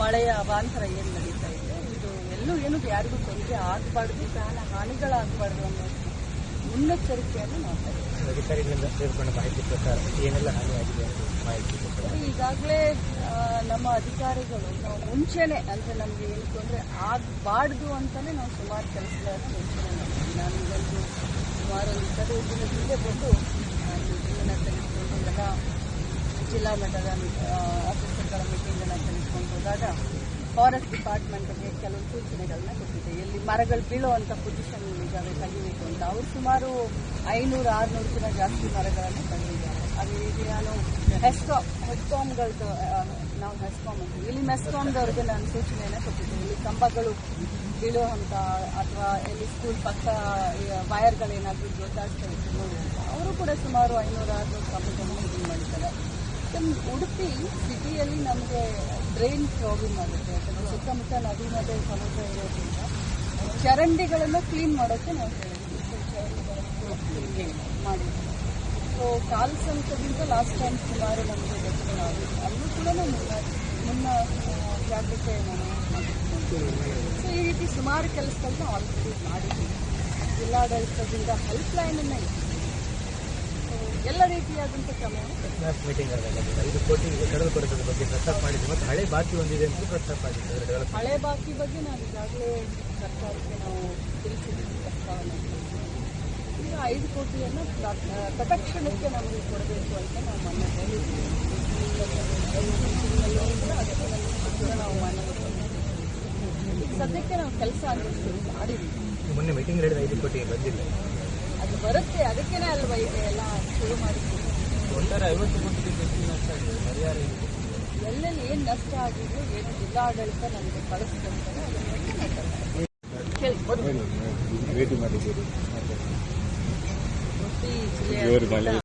ಮಳೆಯ ಅವಾಂತರ ಏನು ನಡೀತಾ ಇದೆ ಇದು ಎಲ್ಲೂ ಏನು ಯಾರಿಗೂ ತೊಂದರೆ ಆಗಬಾರ್ದು ಪ್ರಾಣ ಹಾನಿಗಳಾಗಬಾರ್ದು ಅನ್ನೋದು ಮುನ್ನೆಚ್ಚರಿಕೆಯನ್ನು ಮಾಡ್ತಾ. ಅಧಿಕಾರಿಗಳಿಂದ ಸೇರ್ಕೊಂಡ ಮಾಹಿತಿ ಪ್ರಕಾರ ಏನೆಲ್ಲ ಹಾನಿಯಾಗಿದೆ ಮಾಹಿತಿ. ಈಗಾಗಲೇ ನಮ್ಮ ಅಧಿಕಾರಿಗಳು ನಾವು ಮುಂಚೆನೆ ಅಂದ್ರೆ ನಮ್ಗೆ ಏನು ತೊಂದರೆ ಆಗಬಾರ್ದು ಅಂತಾನೆ ನಾವು ಸುಮಾರು ಕೆಲಸಗಳನ್ನು ಮುಂಚೆನೆ ಮಾಡ್ತೀವಿ ನಾನು ಇವತ್ತು ಸುಮಾರು ಒಂದು ಇಪ್ಪತ್ತು ದಿನ ಹಿಂದೆ ಬಂದು ನಾನು ತೆಗೆದುಕೊಂಡು ಎಲ್ಲ ಜಿಲ್ಲಾ ಮಟ್ಟದ ಫಾರೆಸ್ಟ್ ಡಿಪಾರ್ಟ್ಮೆಂಟ್ಗೆ ಕೆಲವು ಸೂಚನೆಗಳನ್ನ ಕೊಟ್ಟಿದೆ. ಎಲ್ಲಿ ಮರಗಳು ಬೀಳುವಂಥ ಪೊಸಿಷನ್ ಇದ್ದಾವೆ ತೆಗಿಬೇಕು ಅಂತ. ಅವರು ಸುಮಾರು ಐನೂರು, ಆರುನೂರು ಜನ ಜಾಸ್ತಿ ಮರಗಳನ್ನು ತೆಗೆದಿದ್ದಾರೆ. ಅದೇ ರೀತಿ ನಾನು ಹೆಸ್ಕಾಮ್ ಹೆಸ್ಕಾಮ್ಗಳದ್ದು ನಾವು ಹೆಸ್ಕಾಮ್ ಅಂತೀವಿ. ಇಲ್ಲಿ ಮೆಸ್ಕಾಮ್ದವ್ರಿಗೆ ನಾನು ಸೂಚನೆಯನ್ನು ಕೊಟ್ಟಿದ್ದೆ ಇಲ್ಲಿ ಕಂಬಗಳು ಬೀಳುವಂಥ ಅಥವಾ ಎಲ್ಲಿ ಸ್ಕೂಲ್ ಪಕ್ಕ ವೈರ್ಗಳೇನಾದರೂ ಜೋತಾಡ್ತಾ ಇತ್ತು ಅಂತ ಅವರು ಕೂಡ ಸುಮಾರು ಐನೂರು, ಆರುನೂರು ಕಂಬಗಳನ್ನು ಇದು ಮಾಡಿದ್ದಾರೆ. ನಮ್ಮ ಉಡುಪಿ ಸಿಟಿಯಲ್ಲಿ ನಮಗೆ ಡ್ರೈನ್ ಪ್ರಾಬ್ಲಮ್ ಆಗುತ್ತೆ. ಯಾಕಂದರೆ ಸುತ್ತಮುತ್ತ ನದಿ ನದಿ, ಸಮುದ್ರ ಇರೋದ್ರಿಂದ ಚರಂಡಿಗಳನ್ನು ಕ್ಲೀನ್ ಮಾಡೋಕ್ಕೆ ನಾವು ಹೇಳಿದ್ವಿ ಸೊ ಚರಂಡಿಗಳನ್ನು ಮಾಡಿದ್ವಿ. ಸೊ ಕಾಲು ಸಂಕದಿಂದ ಲಾಸ್ಟ್ ಟೈಮ್ ಸುಮಾರು ನಮಗೆ ಗೊತ್ತಿಲ್ಲ ಅಲ್ಲೂ ಕೂಡ ನಾವು ನಿಮ್ಮ ಜಾಗೃತೆ ನಾನು ಸೊ ಈ ರೀತಿ ಸುಮಾರು ಕೆಲಸಗಳನ್ನ ಆಲ್ರೆಡಿ ಮಾಡಿದ್ದೀವಿ ಜಿಲ್ಲಾಡಳಿತದಿಂದ ಹೆಲ್ಪ್ ಲೈನನ್ನು ಇತ್ತು ಎಲ್ಲ ರೀತಿಯಾದಂಥ ಮೀಟಿಂಗ್ ಆದಾಗ ಐದು ಕೋಟಿ ಕಡಲು ಕೊರತದ ಬಗ್ಗೆ ಪ್ರಸ್ತಾಪ ಮಾಡಿದ್ರು ಮತ್ತು ಹಳೆ ಬಾಕಿ ಒಂದಿದೆ ಅಂತ ಪ್ರಸ್ತಾಪ ಮಾಡಿದ್ದೀವಿ ಹಳೆ ಬಾಕಿ ಬಗ್ಗೆ ನಾವು ಈಗಾಗಲೇ ಸರ್ಕಾರಕ್ಕೆ ನಾವು ತಿಳಿಸಿದ್ದೀವಿ ಪ್ರಸ್ತಾವನೆ. ಈಗ ಐದು ಕೋಟಿಯನ್ನು ತಕ್ಷಣಕ್ಕೆ ನಮಗೆ ಕೊಡಬೇಕು ಅಂತ ನಾವು ಮೊನ್ನೆ ಹೇಳಿದ್ವಿ. ನಾವು ಸದ್ಯಕ್ಕೆ ನಾವು ಕೆಲಸ ಅಂತ ಶುರು ಮಾಡಿದ್ವಿ. ಮೊನ್ನೆ ಮೀಟಿಂಗ್ ಹೇಳಿದ ಐದು ಕೋಟಿ ಬಂದಿಲ್ಲ. ಅದು ಬರುತ್ತೆ. ಅದಕ್ಕೇನೆ ಅಲ್ವಾ ಈಗ ಮಾಡಿದ್ವಿ ಒಟ್ಟಾರೆ ಐವತ್ತು ಕೋಟಿ ನಷ್ಟ ಆಗಿದೆ? ಪರಿಹಾರ ಎಲ್ಲೆಲ್ಲಿ ಏನು ನಷ್ಟ ಆಗಿದ್ರು ಏನು ಜಿಲ್ಲಾಡಳಿತ ನಮಗೆ ಕಳಿಸ್ಕೊಡ್ತಾರೆ ಅದನ್ನ ಭೇಟಿ ಮಾಡಿದ್ದೀರಿ. ಉಡುಪಿ ಜಿಲ್ಲೆಯ